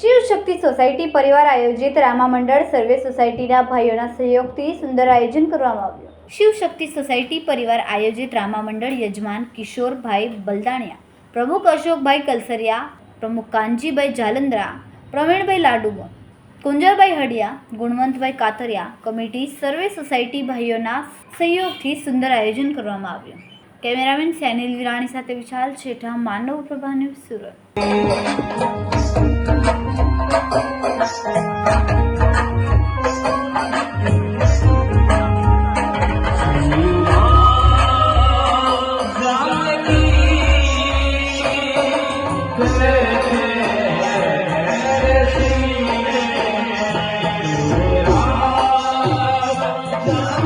શિવ શક્તિ society પરિવાર આયોજિત રામા મંડળ સર્વે સોસાયટીના ભાઈઓના સહયોગથી સુંદર આયોજન કરવામાં આવ્યું. શિવ શક્તિ સોસાયટી પરિવાર આયોજિત રામા મંડળ યજમાન કિશોરભાઈ બલદાણિયા, પ્રમુખ અશોકભાઈ કલસરિયા, પ્રમુખ કાનજીભાઈ જાલંદ્રા, પ્રવીણભાઈ લાડુબો કુંજરભાઈ હડિયા, ગુણવંતભાઈ કાતરિયા કમિટી સર્વે સોસાયટી ભાઈઓના સહયોગથી સુંદર આયોજન કરવામાં આવ્યું. કેમેરામેન સેનિલ વિરાણી સાથે વિશાલ છેઠા, માનવ પ્રભા સુરત.